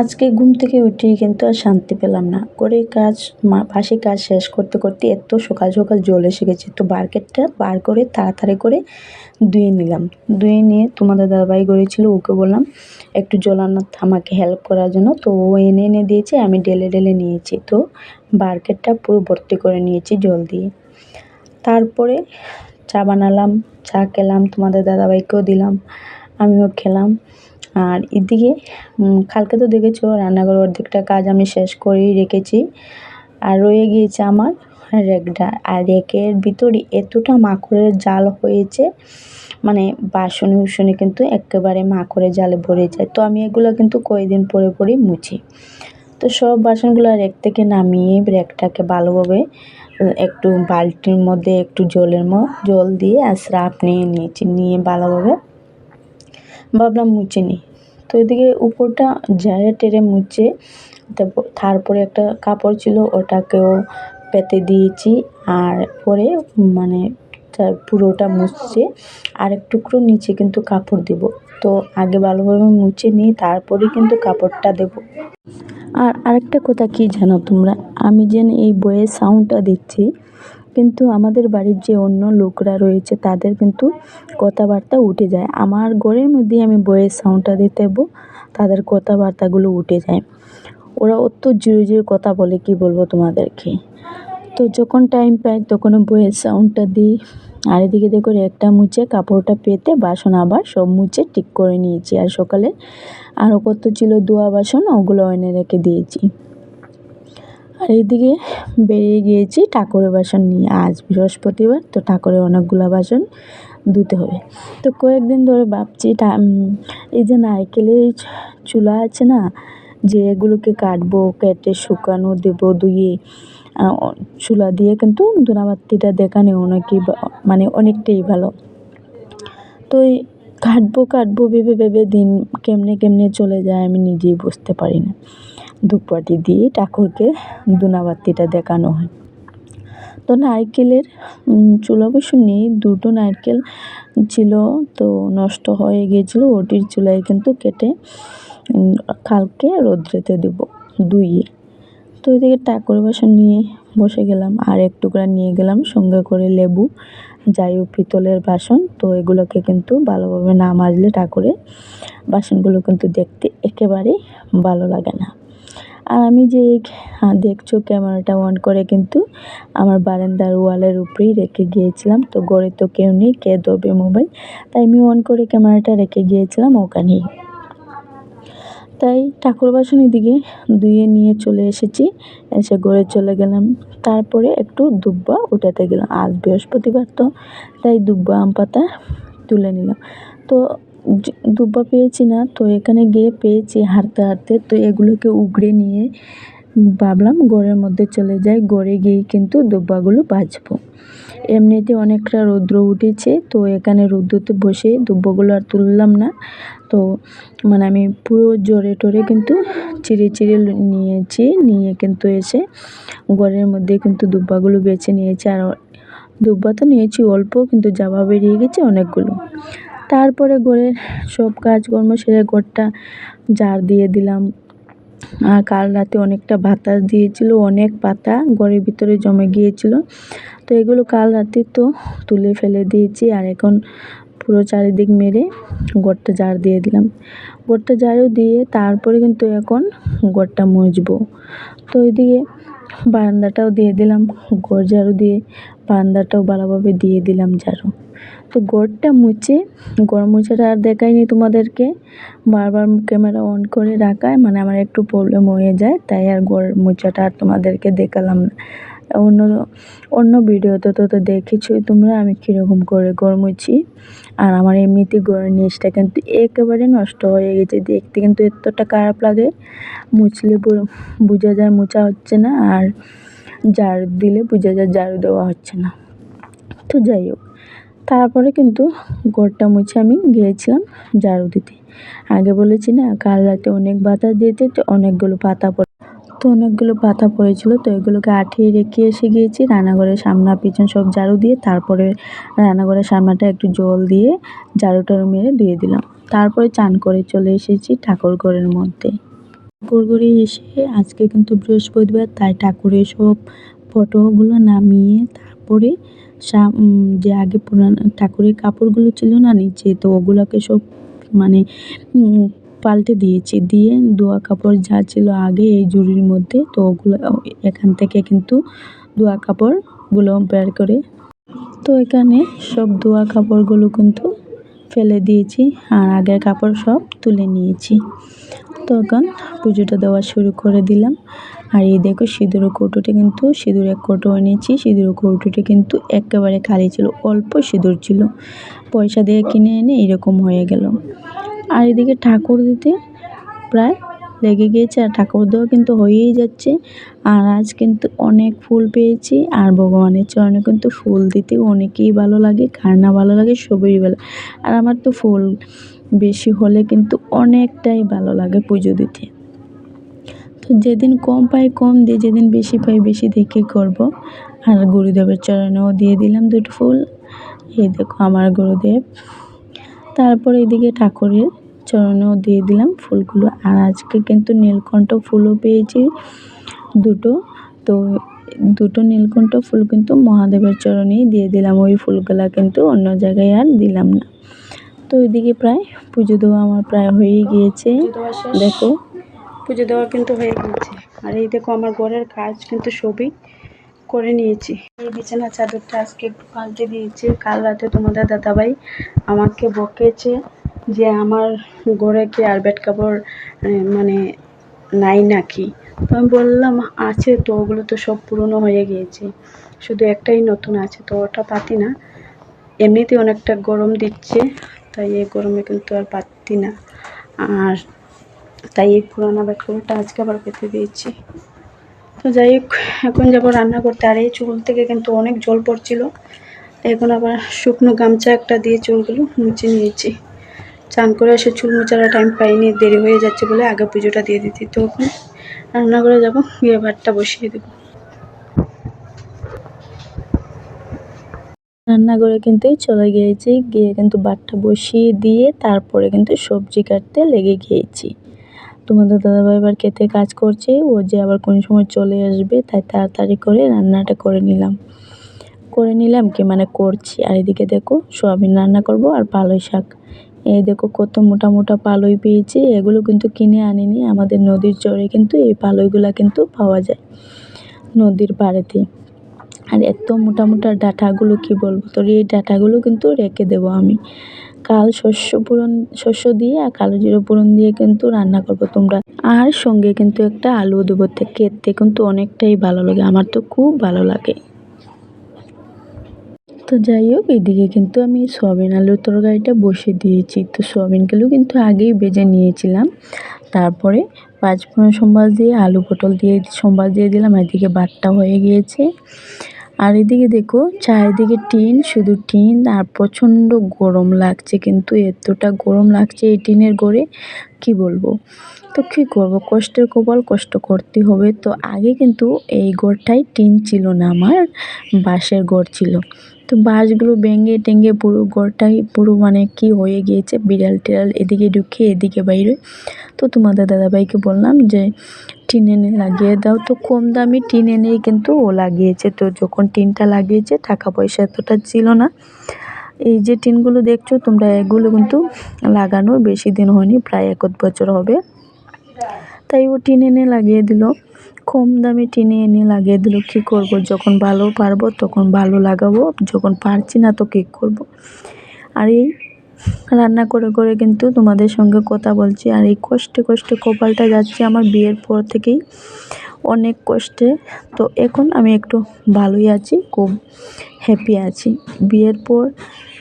আজকে ঘুম থেকে উঠেই কিন্তু আর শান্তি পেলাম না। করে কাজ বাসি কাজ শেষ করতে করতে এত সকাল সকাল জল এসে গেছে। তো বার্কেটটা বার করে তাড়াতাড়ি করে ধুয়ে নিলাম। ধুয়ে নিয়ে তোমাদের দাদাভাই গড়েছিল ওকে বললাম, একটু জল আনার আমাকে হেল্প করার জন্য। তো ও এনে এনে দিয়েছে, আমি ডেলে ডেলে নিয়েছি। তো বার্কেটটা পুরো ভর্তি করে নিয়েছি জল দিয়ে। তারপরে চা বানালাম, চা খেলাম, তোমাদের দাদাভাইকেও দিলাম, আমিও খেলাম। আর এদিকে কালকে তো দেখেছ রান্নাঘর অর্ধেকটা কাজ আমি শেষ করেই রেখেছি। আর রয়ে গিয়েছে আমার রেকটা আর রেকের ভিতরে এতটা মাকড়ের জাল হয়েছে মানে বাসনে উসনে কিন্তু একেবারে মাকড়ের জালে ভরে যায়। তো আমি এগুলো কিন্তু কয়েকদিন পরে পরেই মুছি। তো সব বাসনগুলো রেক থেকে নামিয়ে রেকটাকে ভালোভাবে একটু বালতির মধ্যে একটু জলের ম, জল দিয়ে আর স্রাপ নিয়ে নিয়েছি, নিয়ে ভালোভাবে ভাবলাম মুছে নিই। তো এদিকে উপরটা ঝেড়ে টেরে মুছে তারপর, তারপরে একটা কাপড় ছিল, ওটাকেও পেতে দিয়েছি। আর পরে মানে পুরোটা মুছছে আর টুকরো নিচে কিন্তু কাপড় দেব। তো আগে ভালোভাবে মুছে নিই তারপরে কিন্তু কাপড়টা দেব। আর আরেকটা কথা কি জানো তোমরা? আমি যেন এই বইয়ের সাউন্ডটা দিচ্ছি কিন্তু আমাদের বাড়ির যে অন্য লোকরা রয়েছে, তাদের কিন্তু কথাবার্তা উঠে যায়। আমার ঘরের মধ্যেই আমি বইয়ের সাউন্ডটা দিতে তাদের কথাবার্তাগুলো উঠে যায়। ওরা অত জোরে জোরে কথা বলে, কি বলব তোমাদেরকে? তো যখন টাইম পাই, তখন বইয়ের সাউন্ডটা দিই। আর এদিকে দেখো, একটা মুছে কাপড়টা পেতে বাসন আবার সব মুছে ঠিক করে নিয়েছি। আর সকালে আরও কত ছিল, দোয়া বাসন, ওগুলো এনে রেখে দিয়েছি। আর এইদিকে বেরিয়ে গিয়েছি ঠাকুরের বাসন নিয়ে। আজ বৃহস্পতিবার, তো ঠাকুরের অনেকগুলো বাসন ধুতে হবে। তো কয়েকদিন ধরে ভাবছি এই যে নারকেলের চুলা আছে না, যে এগুলোকে কাটবো, কেটে শুকানো, দেবো, ধুয়ে চুলা দিয়ে কিন্তু ধূনাবাতিটা দেখানো অনেকই মানে অনেকটাই ভালো। তো কাটবো কাটবো, ভেবে ভেবে দিন কেমনে কেমনে চলে যায় আমি নিজেই বুঝতে পারি না। ধূপকাঠি দিয়ে ঠাকুরকে ধূনাবাতিটা দেখানো হয়। তো নারকেলের চুল অবশ্য নেই, দুটো নারকেল ছিল তো নষ্ট হয়ে গিয়েছিল, ওটির চুলায় কিন্তু কেটে কালকে রোদ্রেতে দেবো দুইয়ে তো এদিকে ঠাকুর বাসন নিয়ে বসে গেলাম, আর এক টুকরা নিয়ে গেলাম, সঙ্গে করে লেবু যাই হোক পিতলের বাসন। তো এগুলোকে কিন্তু ভালোভাবে না মাজলে ঠাকুরের বাসনগুলো কিন্তু দেখতে একেবারেই ভালো লাগে না। আর আমি যে দেখছ ক্যামেরাটা অন করে কিন্তু আমার বারান্দার ওয়ালের উপরেই রেখে গিয়েছিলাম। তো ঘরে তো কেউ নেই, কে ধরবে মোবাইল? তাই আমি অন করে ক্যামেরাটা রেখে গিয়েছিলাম, ওখানেই তাই ঠাকুর বাসন এদিকে ধুয়ে নিয়ে চলে এসেছি। এসে ঘরে চলে গেলাম। তারপরে একটু দুব্বা উঠাতে গেলাম। আজ বৃহস্পতিবার তো, তাই দুব্বা আম পাতা তুলে নিলাম। তো দুব্বা পেয়েছি না, তো এখানে গিয়ে পেয়েছি হাঁটতে হাঁটতে। তো এগুলোকে উগড়ে নিয়ে ভাবলাম ঘরের মধ্যে চলে যাই। গড়ে গিয়ে কিন্তু দুব্বাগুলো বাজবো এমনিতে অনেকটা রৌদ্র উঠেছে, তো এখানে রৌদ্রতে বসে দুব্বাগুলো আর তুললাম না। তো মানে আমি পুরো জোরে টোরে কিন্তু চিড়ে চিড়ে নিয়েছি, নিয়ে কিন্তু এসে ঘরের মধ্যে কিন্তু দুব্বাগুলো বেছে নিয়েছি। আর দুব্বা তো নিয়েছি অল্প, কিন্তু জামা বেরিয়ে গেছে অনেকগুলো। তারপরে ঘরের সব কাজকর্ম সেরে ঘরটা জার দিয়ে দিলাম। আর কাল রাতে অনেকটা বাতাস দিয়েছিল, অনেক পাতা ঘরের ভিতরে জমে গিয়েছিল। তো এগুলো কাল রাতে তো তুলে ফেলে দিয়েছি। আর এখন পুরো চারিদিক মেরে ঘরটা ঝাড় দিয়ে দিলাম। ঘরটা ঝাড়ু দিয়ে তারপরে কিন্তু এখন ঘরটা মুছবো তো এদিকে বারান্দাটাও দিয়ে দিলাম ঘর ঝাড়ু দিয়ে বারান্দাটাও ভালোভাবে দিয়ে দিলাম ঝাড়ু তো ঘরটা মুছে ঘর মুছাটা আর দেখাইনি তোমাদেরকে, বারবার ক্যামেরা অন করে রাখায় মানে আমার একটু প্রবলেম হয়ে যায়, তাই আর ঘর মোছাটা আর তোমাদেরকে দেখালাম না। অন্য অন্য ভিডিওতে তো তো দেখেছই তোমরা আমি কীরকম করে ঘর মুছি আর আমার এমনিতে ঘরের নিচটা কিন্তু একেবারে নষ্ট হয়ে গেছে। দেখতে কিন্তু এতটা খারাপ লাগে, মুছলে বোঝা যায় মোছা হচ্ছে না, আর ঝাড়ু দিলে বোঝা যায় ঝাড়ু দেওয়া হচ্ছে না। তো যাই হোক, তারপরে কিন্তু ঘরটা মুছে আমি গিয়েছিলাম ঝাড়ু দিতে। আগে বলেছি না, কাল রাতে অনেক বাতাস দিয়েছে, তো অনেকগুলো পাতা তো অনেকগুলো পাতা পড়েছিল, তো এগুলোকে আঠিয়ে রেখে এসে গিয়েছি। রান্নাঘরের সামনা পিছন সব ঝাড়ু দিয়ে তারপরে রান্নাঘরের সামনাটা একটু জল দিয়ে ঝাড়ু টাড়ু মেরে ধুয়ে দিলাম। তারপরে চান করে চলে এসেছি ঠাকুর ঘরের মধ্যে। ঘুরঘুরে এসে আজকে কিন্তু বৃহস্পতিবার, তাই ঠাকুরের সব ফটোগুলো নামিয়ে তারপরে যে আগে পুরানো ঠাকুরের কাপড়গুলো ছিল না, নিচে তো ওগুলোকে সব মানে পাল্টে দিয়েছি। দিয়ে দোয়া কাপড় যা ছিল আগে এই জুড়ির মধ্যে, তো ওগুলো এখান থেকে কিন্তু দোয়া কাপড়গুলো বের করে। তো এখানে সব দোয়া কাপড়গুলো কিন্তু ফেলে দিয়েছি আর আগের কাপড় সব তুলে নিয়েছি। তো তখন পুজোটা দেওয়া শুরু করে দিলাম। আর এই দেখো সিঁদুরের কৌটোটা কিন্তু সিঁদুরের কৌটো এনেছি। সিঁদুরের কৌটোটা কিন্তু একেবারে খালি ছিল, অল্প সিঁদুর ছিল। পয়সা দিয়ে কিনে এনে এরকম হয়ে গেল। আর এদিকে ঠাকুর দিতে প্রায় লেগে গিয়েছে, আর ঠাকুর দেওয়া কিন্তু হয়েই যাচ্ছে। আর আজ কিন্তু অনেক ফুল পেয়েছি, আর ভগবানের চরণে কিন্তু ফুল দিতে অনেকেই ভালো লাগে, কার না ভালো লাগে সবই ভালো। আর আমার তো ফুল বেশি হলে কিন্তু অনেকটাই ভালো লাগে পুজো দিতে। তো যেদিন কম পাই কম দিই, যেদিন বেশি পাই বেশি দেখে করব। আর গুরুদেবের চরণেও দিয়ে দিলাম দুটো ফুল। এই দেখো আমার গুরুদেব। তারপর এদিকে ঠাকুরের চরণেও দিয়ে দিলাম ফুলগুলো। আর আজকে কিন্তু নীলকণ্ঠ ফুলও পেয়েছি দুটো। তো দুটো নীলকণ্ঠ ফুল কিন্তু মহাদেবের চরণেই দিয়ে দিলাম। ওই ফুলগুলা কিন্তু অন্য জায়গায় আর দিলাম না। তো এদিকে প্রায় পুজো দেওয়া আমার প্রায় হয়েই গিয়েছে। দেখো। পুজো দেওয়া কিন্তু হয়ে গিয়েছে। আর এই দেখো আমার ঘরের কাজ কিন্তু সবই করে নিয়েছি। এই বিছানা চাদরটা আজকে একটু পাল্টে দিয়েছি। কাল রাতে তোমাদের দাদাভাই আমাকে বকেছে যে আমার ঘরে কি আর বেড কাপড় মানে নাই নাকি? তো আমি বললাম, আছে তো, ওগুলো তো সব পুরনো হয়ে গিয়েছে। শুধু একটাই নতুন আছে, তো ওটা পাতি না। এমনিতে অনেকটা গরম দিচ্ছে, তাই এই গরমে কিন্তু আর পাতি না। আর তাই এই পুরানো বেড কাপড়টা আজকে আবার পেতে দিয়েছি। তো যাই হোক, এখন যাব রান্না করতে। আর এই চুল থেকে কিন্তু অনেক জল পড়ছিল। এখন আবার শুকনো গামছা একটা দিয়ে চুলগুলো মুছে নিয়েছি। চান করে এসে চুল মোচারা টাইম পাইনি, দেরি হয়ে যাচ্ছে বলে আগে পুজোটা দিয়ে দিতি তো ওখানে রান্না করে যাব বিয়ে ভাতটা বসিয়ে দেবো। রান্নাঘরে কিন্তু চলে গিয়েছি, গিয়ে কিন্তু ভাতটা বসিয়ে দিয়ে তারপরে কিন্তু সবজি কাটতে লেগে গিয়েছি। তোমাদের দাদাভাই এবার খেতে কাজ করছে, ও যে আবার কোন সময় চলে আসবে, তাই তাড়াতাড়ি করে রান্নাটা করে নিলাম। করে নিলাম কি মানে করছি। আর এদিকে দেখো, সোয়াবিন রান্না করব আর পালই শাক। এই দেখো কত মোটা মোটা পালই পেয়েছি, এগুলো কিন্তু কিনে আনিনি, আমাদের নদীর চরে কিন্তু এই পালইগুলো কিন্তু পাওয়া যায় নদীর পাড়েতে। আর এত মোটা মোটা ডাঁটাগুলো কি বলব, তোর এই ডাঁটাগুলো কিন্তু রেখে দেবো আমি। কাল শস্য পূরণ, শস্য দিয়ে আর কালো জিরো পূরণ দিয়ে কিন্তু রান্না করব তোমরা। আর সঙ্গে কিন্তু একটা আলু দেবো, খেতে কিন্তু অনেকটাই ভালো লাগে, আমার তো খুব ভালো লাগে। তো যাই হোক, এদিকে কিন্তু আমি সয়াবিন আলুর তরকারিটা বসে দিয়েছি। তো সয়াবিনগুলো কিন্তু আগেই বেজে নিয়েছিলাম। তারপরে পাঁচ ফোড়ন সম্বাস দিয়ে আলু পটল দিয়ে, সম্বাস দিয়ে দিলাম, এদিকে বাটটা হয়ে গিয়েছে। আর এদিকে দেখো, চারিদিকে টিন, শুধু টিন, আর প্রচণ্ড গরম লাগছে কিন্তু, এতটা গরম লাগছে এই টিনের গড়ে। কি বলব? তো কী করব? কষ্টের কপাল কষ্ট করতে হবে। তো আগে কিন্তু এই গড়টাই টিন ছিল না আমার, বাঁশের গড় ছিল। তো বাঁশগুলো ভেঙে টেঙ্গে পুরো ঘরটাই পুরো মানে কি হয়ে গিয়েছে, বিড়াল টিড়াল এদিকে ঢুকে এদিকে বাইরে। তো তোমাদের দাদাভাইকে বললাম যে, টিন এনে লাগিয়ে দাও। তো কম দামি টিন এনেই কিন্তু ও লাগিয়েছে। তো যখন টিনটা লাগিয়েছে, টাকা পয়সা এতটা ছিল না। এই যে টিনগুলো দেখছ, তোমরা এগুলো কিন্তু লাগানোর বেশি দিন হয়নি, প্রায় এক বছর হবে। তাই ও টিন এনে লাগিয়ে দিল। কম দামে টিনে এনে লাগিয়ে দিল। কী করব? যখন ভালো পারব, তখন ভালো লাগাবো। যখন পারছি না, তো কী করব? আর এই রান্না করে করে কিন্তু তোমাদের সঙ্গে কথা বলছি। আর এই কষ্টে কষ্টে কপালটা যাচ্ছে আমার বিয়ের পর থেকেই। অনেক কষ্টে। তো এখন আমি একটু ভালোই আছি, খুব হ্যাপি আছি। বিয়ের পর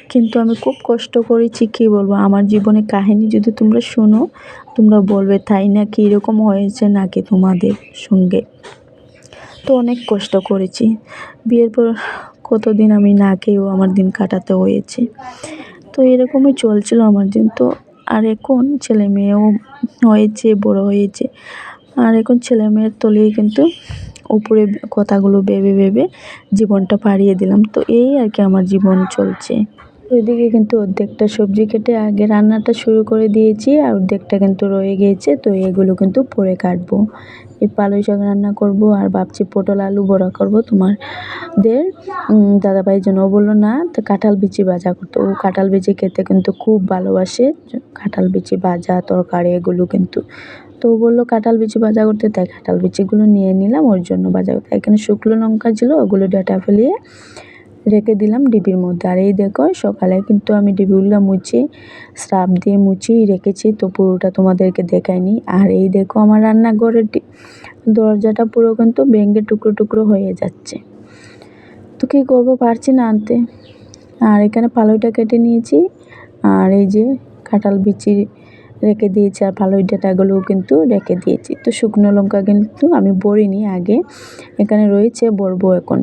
কিন্তু আমি খুব কষ্ট করেছি, কী বলব? আমার জীবনে কাহিনী যদি তোমরা শোনো, তোমরা বলবে, তাই নাকি এরকম হয়েছে নাকি তোমাদের সঙ্গে? তো অনেক কষ্ট করেছি। বিয়ের পর কতদিন আমি না খেয়েও আমার দিন কাটাতে হয়েছে। তো এরকমই চলছিল আমার দিন। তো আর এখন ছেলে মেয়েও হয়েছে, বড় হয়েছে। আর এখন ছেলে মেয়ের তলেই কিন্তু উপরে কথাগুলো ভেবে ভেবে জীবনটা পাড়িয়ে দিলাম। তো এই আর কি আমার জীবন চলছে। ওইদিকে কিন্তু অর্ধেকটা সবজি কেটে আগে রান্নাটা শুরু করে দিয়েছি আর অর্ধেকটা কিন্তু রয়ে গিয়েছে তো এগুলো কিন্তু পরে কাটবো। এই পালই শাক রান্না করব আর ভাবছি পটল, আলু বড়া করব তোমাদের। দাদাভাই জন্য বলল, না, তো কাঁঠাল বিচি ভাজা করতো। ও কাঁঠাল বিচি খেতে কিন্তু খুব ভালোবাসে। কাঁঠাল বিচি ভাজা, তরকারি, এগুলো কিন্তু তো বলল, কাঁঠাল বিচি ভাজা করতে। তাই কাঁঠাল বিচিগুলো নিয়ে নিলাম, ওর জন্য ভাজা করতে। এখানে শুকনো লঙ্কা ছিল, ওগুলো ডাটা ফেলিয়ে রেখে দিলাম ডিবির মধ্যে। আর এই দেখো, সকালে কিন্তু আমি ডিবিগুলো মুছি, স্রাব দিয়ে মুছি রেখেছি, তো পুরোটা তোমাদেরকে দেখাইনি। আর এই দেখো, আমার রান্নাঘরের দরজাটা পুরো কিন্তু ভেঙে টুকরো টুকরো হয়ে যাচ্ছে। তো কী করব, পারছি না আনতে। আর এখানে পালইটা কেটে নিয়েছি। আর এই যে কাঁঠাল বিচি রেখে দিয়েছি আর পালই ডাটাগুলোও কিন্তু রেখে দিয়েছি। তো শুকনো লঙ্কা কিন্তু আমি বড়িনি আগে, এখানে রয়েছে বলব এখন।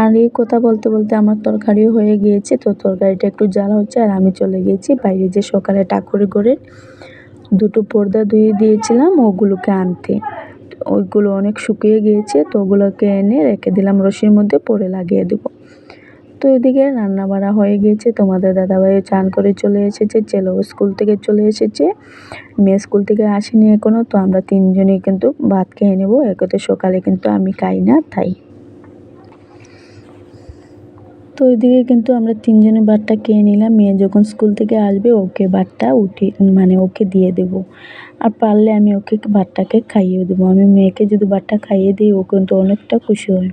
আর এই কথা বলতে বলতে আমার তরকারিও হয়ে গিয়েছে, তো তরকারিটা একটু জ্বালা হচ্ছে আর আমি চলে গিয়েছি বাইরে যে সকালে ঠাকুরের ঘরের দুটো পর্দা ধুয়ে দিয়েছিলাম, ওগুলোকে আনতে। ওইগুলো অনেক শুকিয়ে গিয়েছে, তো ওগুলোকে এনে রেখে দিলাম, রশির মধ্যে পরে লাগিয়ে দেবো। তো এদিকে রান্না বাড়া হয়ে গিয়েছে তোমাদের দাদাভাই চান করে চলে এসেছে, ছেলেও স্কুল থেকে চলে এসেছে। মেয়ে স্কুল থেকে আসেনি এখনও তো আমরা তিনজনেই কিন্তু ভাত খেয়ে নেব। একতে সকালে কিন্তু আমি খাই না, তাই। তো ওইদিকে কিন্তু আমরা তিনজনে বারটা খেয়ে নিলাম। মেয়ে যখন স্কুল থেকে আসবে, ওকে বারটা উঠে মানে ওকে দিয়ে দেবো। আর পারলে আমি ওকে বারটাকে খাইয়ে দেবো। আমি মেয়েকে যদি বারটা খাইয়ে দিই, ও কিন্তু অনেকটা খুশি হয়।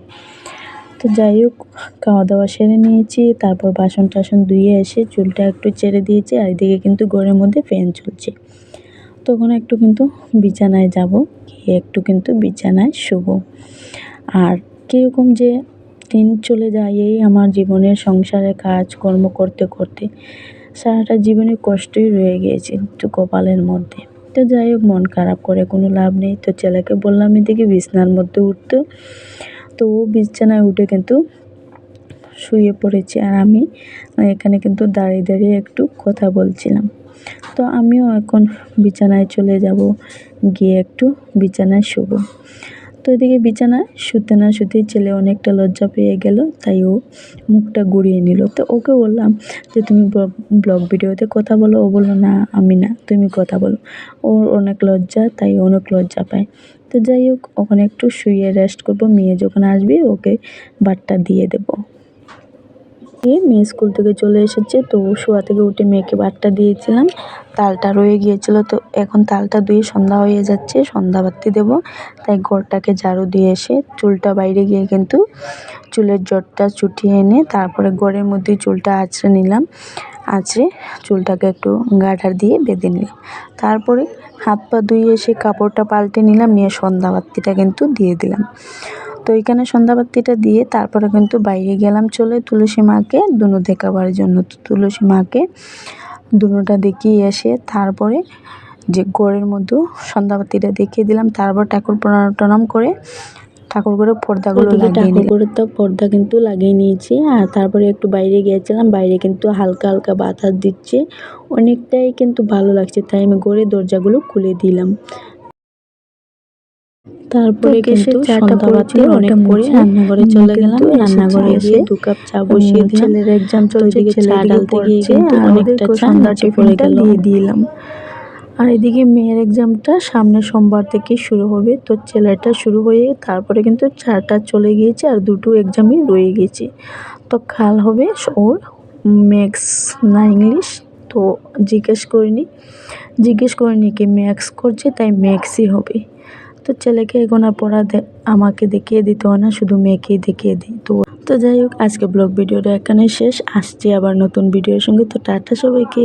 তো যাই হোক খাওয়া দাওয়া সেরে নিয়েছি। তারপর বাসন টাসন ধুয়ে এসে চুলটা একটু ছেড়ে দিয়েছি আর এদিকে কিন্তু ঘরের মধ্যে ফ্যান চলছে। তখন একটু কিন্তু বিছানায় যাব, গিয়ে একটু কিন্তু বিছানায় শুভ আর কীরকম যে দিন চলে যায়, এই আমার জীবনের সংসারে কাজকর্ম করতে করতে সারাটা জীবনে কষ্টই রয়ে গিয়েছে একটু কপালের মধ্যে। তো যাই হোক, মন খারাপ করে কোনো লাভ নেই। তো ছেলেকে বললাম এদিকে বিছনার মধ্যে উঠতে। তো ও বিছানায় উঠে কিন্তু শুয়ে পড়েছে আর আমি এখানে কিন্তু দাঁড়িয়ে দাঁড়িয়ে একটু কথা বলছিলাম। তো আমিও এখন বিছানায় চলে যাব, গিয়ে একটু বিছানায় শুবো। তো এদিকে বিছানায় শুতে না শুতেই ছেলে অনেকটা লজ্জা পেয়ে গেল, তাই ও মুখটা গুড়িয়ে নিল। তো ওকে বললাম যে, তুমি ব্লগ ভিডিওতে কথা বলো। ও বলল, না, আমি না, তুমি কথা বলো। ওর অনেক লজ্জা, তাই অনেক লজ্জা পায়। তো যাই হোক, ওখানে একটু শুয়ে রেস্ট করব। মেয়ে যখন আসবে, ওকে বাটটা দিয়ে দেবো। দিয়ে মেয়ে স্কুল থেকে চলে এসেছে। তো শোয়া থেকে উঠে মেয়েকে ভাতটা দিয়েছিলাম। তালটা রয়ে গিয়েছিল। তো এখন তালটা দিয়ে সন্ধ্যা হয়ে যাচ্ছে। সন্ধ্যা বাতি দেবো। তাই ঘরটাকে ঝাড়ু দিয়ে এসে চুলটা বাইরে গিয়ে কিন্তু চুলের জটটা চুটিয়ে এনে তারপরে ঘরের মধ্যে চুলটা আঁচড়ে নিলাম। আঁচড়ে চুলটাকে একটু গাঠার দিয়ে বেঁধে নিলাম। তারপরে হাত পা ধুয়ে এসে কাপড়টা পাল্টে নিলাম। নিয়ে সন্ধ্যা বাতিটা কিন্তু দিয়ে দিলাম। তো এখানে সন্ধ্যাবাতিটা দিয়ে তারপরে কিন্তু বাইরে গেলাম চলে তুলসী মাকে দুনো দেখাবার জন্য। তো তুলসী মাকে দুনোটা দেখিয়ে এসে তারপরে যে ঘরের মধ্যে সন্ধ্যাবাতিটা দেখিয়ে দিলাম তারপর ঠাকুর প্রণাম টনাম করে ঠাকুর করে পর্দাগুলো লাগিয়ে নিই করে তো পর্দা কিন্তু লাগিয়ে নিয়েছি আর তারপরে একটু বাইরে গিয়েছিলাম বাইরে কিন্তু হালকা হালকা বাতাস দিচ্ছে। অনেকটাই কিন্তু ভালো লাগছে তাই আমি ঘরে দরজাগুলো খুলে দিলাম। তারপরে কিন্তু চাটা পড়েছিল অনেক পরে রান্নাঘরে চলে গেলাম রান্নাঘরে এসে দু কাপ চা বসিয়ে দিলাম। ছেলের এক্সাম চলছে চা ডালতে গিয়ে অনেকটা সন্ধ্যা টিফিনটা দিয়ে দিলাম। আর এদিকে মেয়ের এক্সামটা সামনে সোমবার থেকে শুরু হবে তো ছেলেটা শুরু হয়ে তারপরে কিন্তু চারটা চলে গিয়েছে আর দুটো এক্সামই রয়ে গেছে। তো কাল হবে ওর ম্যাক্স না ইংলিশ তো জিজ্ঞেস করিনি। জিজ্ঞেস করিনি কি ম্যাক্স করছে তাই ম্যাক্সই হবে। তো ছেলেকে এগোনা পড়া আমাকে দেখিয়ে দিত না, শুধু মেয়েকেই দেখিয়ে দিই। তো তো যাই হোক, আজকে ব্লগ ভিডিওটা এখানে শেষ। আসছি আবার নতুন ভিডিওর সঙ্গে। তো টাটা সবাইকে।